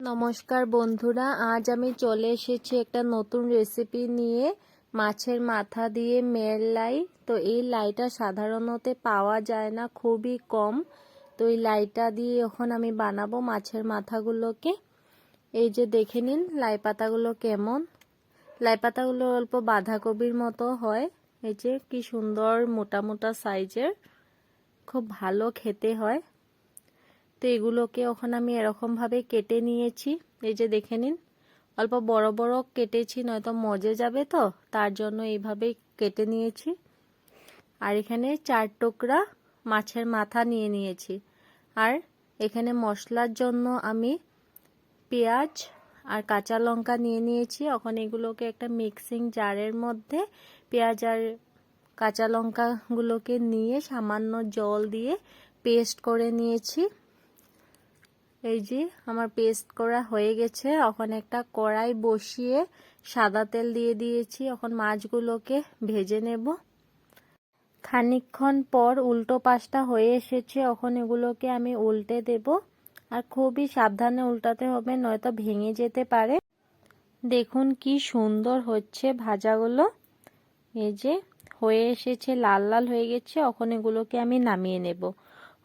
নমস্কার বন্ধুরা, আজ আমি চলে এসেছি একটা নতুন রেসিপি নিয়ে। মাছের মাথা দিয়ে মেয়ের লাই। তো এই লাইটা সাধারণত পাওয়া যায় না, খুবই কম। তো এই লাইটা দিয়ে এখন আমি বানাবো মাছের মাথাগুলোকে। এই যে দেখে নিন লাই পাতাগুলো কেমন। লাই পাতাগুলো অল্প বাঁধাকপির মতো হয়। এই যে কি সুন্দর মোটা মোটা সাইজের খুব ভালো খেতে হয়। তো এগুলোকে ওখানে আমি এরকমভাবে কেটে নিয়েছি। এই যে দেখে নিন, অল্প বড় বড় কেটেছি, নয়তো মজে যাবে তো, তার জন্য এইভাবেই কেটে নিয়েছি। আর এখানে চার টুকরা মাছের মাথা নিয়ে নিয়েছি। আর এখানে মশলার জন্য আমি পেঁয়াজ আর কাঁচা লঙ্কা নিয়ে নিয়েছি। এখন এগুলোকে একটা মিক্সিং জারের মধ্যে পেঁয়াজ আর কাঁচা লঙ্কাগুলোকে নিয়ে সামান্য জল দিয়ে পেস্ট করে নিয়েছি। এই যে আমার পেস্ট করা হয়ে গেছে। এখন একটা কড়াই বসিয়ে সাদা তেল দিয়ে দিয়েছি। এখন মাছগুলোকে ভেজে নেব। খানিকক্ষণ পর উল্টো পাশটা হয়ে এসেছে। এখন এগুলোকে আমি উল্টে দেব। আর খুবই সাবধানে উল্টাতে হবে, নয়তো ভেঙে যেতে পারে। দেখুন কি সুন্দর হচ্ছে ভাজাগুলো। এই যে হয়ে এসেছে, লাল লাল হয়ে গেছে। এখন এগুলোকে আমি নামিয়ে নেব।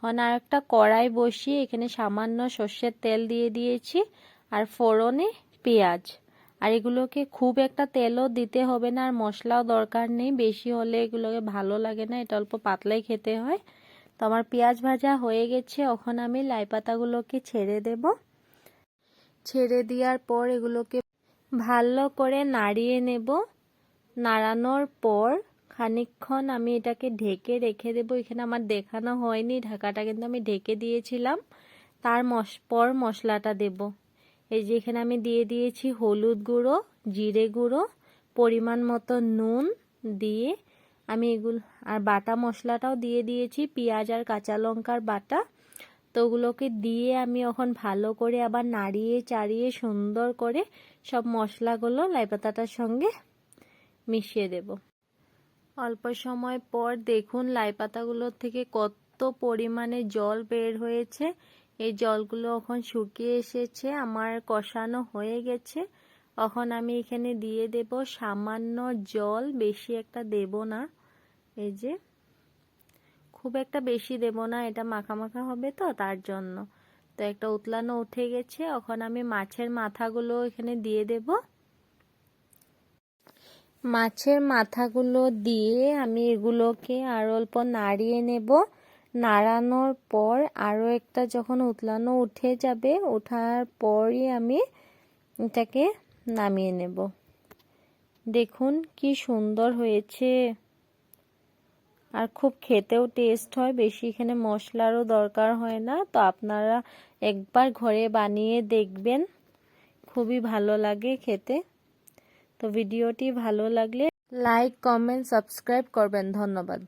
এখন আর একটা কড়াই বসিয়ে এখানে সামান্য সর্ষের তেল দিয়ে দিয়েছি আর ফোড়নে পেঁয়াজ। আর এগুলোকে খুব একটা তেলও দিতে হবে না, আর মশলাও দরকার নেই। বেশি হলে এগুলোকে ভালো লাগে না, এটা অল্প পাতলাই খেতে হয়। তো আমার পেঁয়াজ ভাজা হয়ে গেছে, এখন আমি লাই পাতাগুলোকে ছেড়ে দেব। ছেড়ে দেওয়ার পর এগুলোকে ভালো করে নাড়িয়ে নেব। নাড়ানোর পর খানিকক্ষণ আমি এটাকে ঢেকে রেখে দেব। এখানে আমার দেখানো হয়নি, ঢাকাটা কিন্তু আমি ঢেকে দিয়েছিলাম। তার মশ, পর মশলাটা দেব। এই যে এখানে আমি দিয়ে দিয়েছি হলুদ গুঁড়ো, জিরে গুঁড়ো, পরিমাণ মতো নুন দিয়ে আমি এগুলো, আর বাটা মশলাটাও দিয়ে দিয়েছি, পেঁয়াজ আর কাঁচা লঙ্কার বাটা। তো ওগুলোকে দিয়ে আমি এখন ভালো করে আবার নাড়িয়ে চাড়িয়ে সুন্দর করে সব মশলাগুলো লাই পাতাটার সঙ্গে মিশিয়ে দেব। অল্প সময় পর দেখুন লাই পাতাগুলোর থেকে কত পরিমাণে জল বের হয়েছে। এই জলগুলো এখন শুকিয়ে এসেছে, আমার কষানো হয়ে গেছে। এখন আমি এখানে দিয়ে দেব সামান্য জল, বেশি একটা দেব না। এই যে, খুব একটা বেশি দেব না, এটা মাখা মাখা হবে তো, তার জন্য। তো একটা উতলানো উঠে গেছে, এখন আমি মাছের মাথাগুলো এখানে দিয়ে দেবো। মাছের মাথাগুলো দিয়ে আমি এগুলোকে আর অল্প নাড়িয়ে নেব। নাড়ানোর পর আরও একটা যখন উতলানো উঠে যাবে, ওঠার পরই আমি এটাকে নামিয়ে নেব। দেখুন কি সুন্দর হয়েছে। আর খুব খেতেও টেস্ট হয়, বেশি এখানে মশলারও দরকার হয় না। তো আপনারা একবার ঘরে বানিয়ে দেখবেন, খুবই ভালো লাগে খেতে। তো ভিডিওটি ভালো লাগলে লাইক কমেন্ট সাবস্ক্রাইব করবেন। ধন্যবাদ।